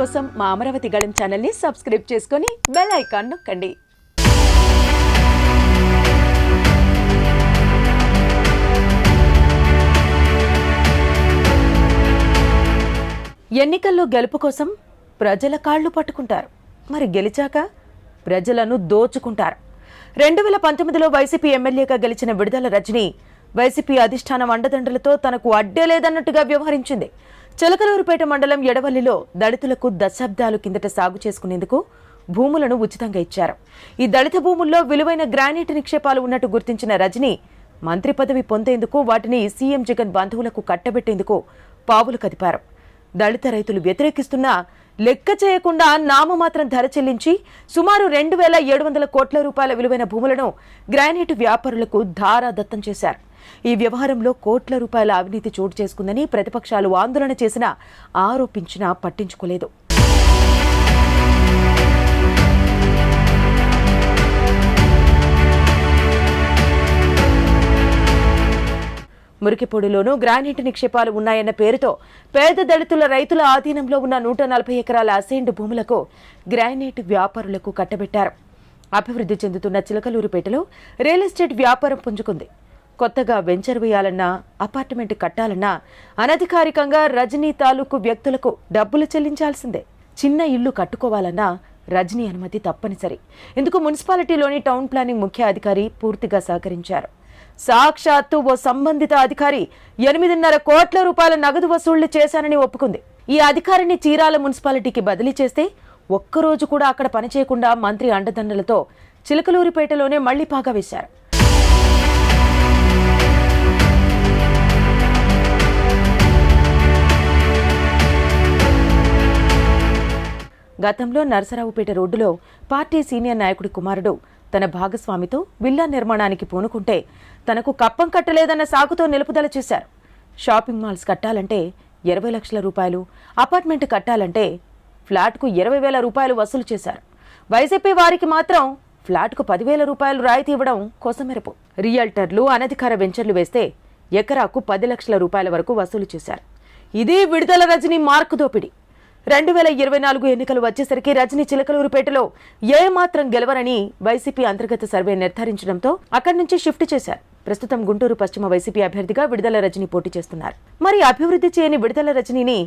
కోసం మా అమరావతి గళం ఛానల్ని సబ్స్క్రైబ్ చేసుకొని బెల్ ఐకాన్ నొక్కండి. ఎన్నికల్లో గెలుపు కోసం ప్రజల కాళ్ళు పట్టుకుంటారు. మరి గెలిచాక ప్రజలను దోచుకుంటారు. రెండు వేల పంతొమ్మిదిలో వైసీపీ ఎమ్మెల్యేగా గెలిచిన విడుదల రజని వైసీపీ అధిష్టానం అండదండలతో తనకు అడ్డే లేదన్నట్టుగా వ్యవహరించింది. చిలకలూరుపేట మండలం ఎడవల్లిలో దళితులకు దశాబ్దాలు కిందట సాగు చేసుకునేందుకు భూములను ఉచితంగా ఇచ్చారు. ఈ దళిత భూముల్లో విలువైన గ్రానైట్ నిక్షేపాలు ఉన్నట్టు గుర్తించిన రజని మంత్రి పదవి పొందేందుకు వాటిని సీఎం జగన్ బంధువులకు కట్టబెట్టేందుకు పావులు కదిపారు. దళిత రైతులు వ్యతిరేకిస్తున్నా లెక్క చేయకుండా నామమాత్రం ధర చెల్లించి సుమారు రెండు వేల ఏడు వందల కోట్ల రూపాయల విలువైన భూములను గ్రానైట్ వ్యాపారులకు ధారాదత్తం చేశారు. ఈ వ్యవహారంలో కోట్ల రూపాయల అవినీతి చోటు చేసుకుందని ప్రతిపక్షాలు ఆందోళన చేసినా ఆరోపించినా పట్టించుకోలేదు. మురికిపొడిలోనూ గ్రానైట్ నిక్షేపాలు ఉన్నాయన్న పేరుతో పేద దళితుల రైతుల ఆధీనంలో ఉన్న నూట నలభై ఎకరాల అసైన్డ్ భూములకు గ్రానైట్ వ్యాపారులకు కట్టబెట్టారు. అభివృద్ధి చెందుతున్న చిలకలూరుపేటలో రియల్ ఎస్టేట్ వ్యాపారం పుంజుకుంది. కొత్తగా వెంచర్ వేయాలన్నా అపార్ట్మెంట్ కట్టాలన్నా అనధికారికంగా రజనీ తాలూకు వ్యక్తులకు డబ్బులు చెల్లించాల్సిందే. చిన్న ఇల్లు కట్టుకోవాలన్నా రజనీ అనుమతి తప్పనిసరి. ఇందుకు మున్సిపాలిటీలోని టౌన్ ప్లానింగ్ ముఖ్య అధికారి పూర్తిగా సహకరించారు. సాక్షాత్తు ఓ సంబంధిత అధికారి ఎనిమిదిన్నర కోట్ల రూపాయల నగదు వసూళ్ళు చేశానని ఒప్పుకుంది. ఈ అధికారిని చీరాల మున్సిపాలిటీకి బదిలీ చేస్తే ఒక్కరోజు కూడా అక్కడ పనిచేయకుండా మంత్రి అండదండలతో చిలకలూరిపేటలోనే మళ్ళీ పాగా వేశారు. గతంలో నరసరావుపేట రోడ్డులో పార్టీ సీనియర్ నాయకుడి కుమారుడు తన భాగస్వామితో విల్లా నిర్మాణానికి పూనుకుంటే తనకు కప్పం కట్టలేదన్న సాకుతో నిలుపుదల చేశారు. షాపింగ్ మాల్స్ కట్టాలంటే ఇరవై లక్షల రూపాయలు అపార్ట్మెంట్ కట్టాలంటే ఫ్లాట్కు ఇరవై వేల రూపాయలు వసూలు చేశారు. వైసీపీ వారికి మాత్రం ఫ్లాట్కు పదివేల రూపాయలు రాయితీ ఇవ్వడం కోసమెరపు. రియల్టర్లు అనధికార వెంచర్లు వేస్తే ఎకరాకు పది లక్షల రూపాయల వరకు వసూలు చేశారు. ఇదే విడుదల రజనీ మార్కు దోపిడీ. రెండు వేల ఇరవై నాలుగు ఎన్నికలు వచ్చేసరికి రజనీ చిలకలూరుపేటలో ఏమాత్రం గెలవరని వైసీపీ అంతర్గత సర్వే నిర్ధారించడంతో అక్కడి నుంచి షిఫ్ట్ చేశారు. ప్రస్తుతం గుంటూరు పశ్చిమ వైసీపీ అభ్యర్థిగా విడుదల రజని పోటీ చేస్తున్నారు. మరి అభివృద్ధి చేయని విడుదల రజనీని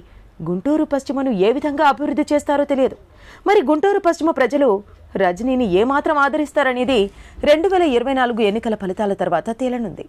గుంటూరు పశ్చిమను ఏ విధంగా అభివృద్ధి చేస్తారో తెలియదు. మరి గుంటూరు పశ్చిమ ప్రజలు రజనీని ఏమాత్రం ఆదరిస్తారనేది రెండు వేల ఇరవై నాలుగు ఎన్నికల ఫలితాల తర్వాత తేలనుంది.